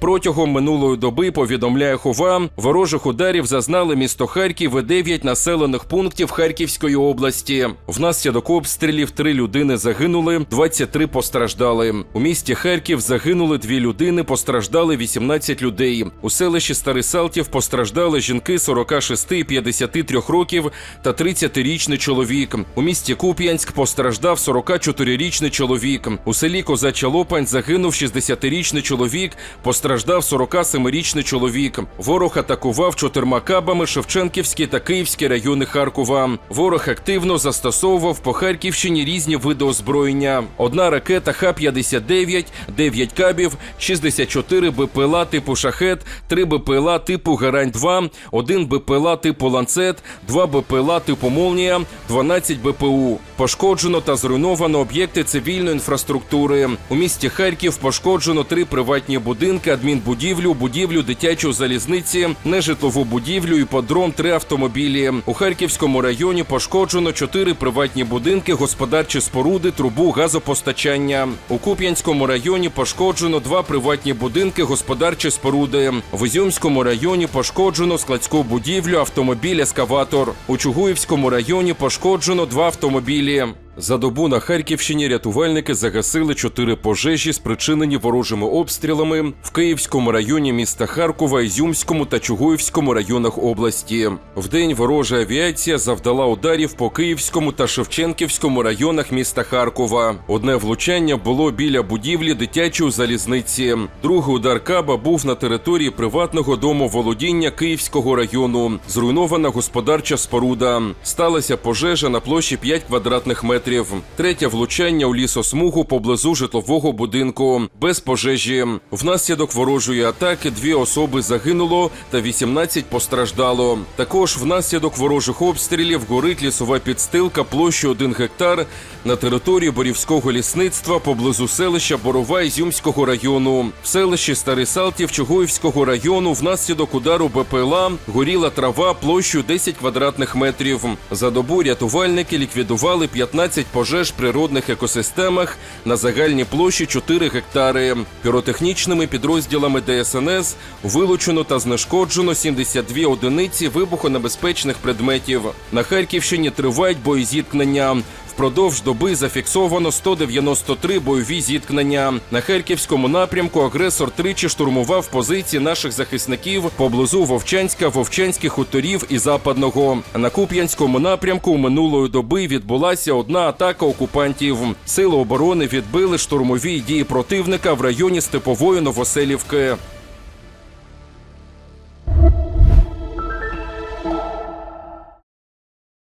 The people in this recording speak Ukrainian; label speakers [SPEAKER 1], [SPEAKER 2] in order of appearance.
[SPEAKER 1] Протягом минулої доби повідомляє Хова, ворожих ударів зазнали місто Харків і 9 населених пунктів Харківської області. Внаслідок обстрілів три людини загинули, 23 постраждали. У місті Харків загинули дві людини, постраждали 18 людей. У селищі Старий Салтів постраждали жінки 46 і 53 років та 30-річний чоловік. У місті Куп'янськ постраждав 44-річний чоловік. У селі Козача Лопань загинув 60-річний чоловік, постраждав 47-річний чоловік. Ворог атакував чотирма кабами Шевченківський та Київський райони Харкова. Ворог активно застосовував по Харківщині різні види озброєння. Одна ракета Х-59, 9 кабів, 64 БПЛА типу Шахет, 3 БПЛА типу Гарань-2, 1 БПЛА типу Ланцет, 2 БПЛА типу Молнія, 12 БПУ. Пошкоджено та зруйновано об'єкти цивільної інфраструктури. У місті Харків пошкоджено три приватні будинки, адмінбудівлю, будівлю дитячої залізниці, нежитлову будівлю і подром три автомобілі. У Харківському районі пошкоджено чотири приватні будинки, господарчі споруди, трубу газопостачання. У Куп'янському районі пошкоджено два приватні будинки, господарчі споруди. В Ізюмському районі пошкоджено складську будівлю, автомобіль ескаватор. У Чугуївському районі пошкоджено два автомобілі. За добу на Харківщині рятувальники загасили чотири пожежі, спричинені ворожими обстрілами в Київському районі міста Харкова, Ізюмському та Чугуївському районах області. Вдень ворожа авіація завдала ударів по Київському та Шевченківському районах міста Харкова. Одне влучання було біля будівлі дитячої залізниці. Другий удар каба був на території приватного дому володіння Київського району. Зруйнована господарча споруда. Сталася пожежа на площі 5 квадратних метрів. Третє влучання у лісосмугу поблизу житлового будинку без пожежі. Внаслідок ворожої атаки дві особи загинуло та 18 постраждало. Також внаслідок ворожих обстрілів горить лісова підстилка площею 1 гектар на території Борівського лісництва поблизу селища Борова Ізюмського району. В селищі Старий Салтів Чугуївського району внаслідок удару БПЛА горіла трава площею 10 квадратних метрів. За добу рятувальники ліквідували 15 пожеж в природних екосистемах на загальній площі 4 гектари. Піротехнічними підрозділами ДСНС вилучено та знешкоджено 72 одиниці вибухонебезпечних предметів. На Харківщині тривають боєзіткнення. Впродовж доби зафіксовано 193 бойові зіткнення. На Харківському напрямку агресор тричі штурмував позиції наших захисників поблизу Вовчанська, Вовчанських хуторів і Западного. На Куп'янському напрямку минулої доби відбулася одна атака окупантів. Сили оборони відбили штурмові дії противника в районі Степової Новоселівки.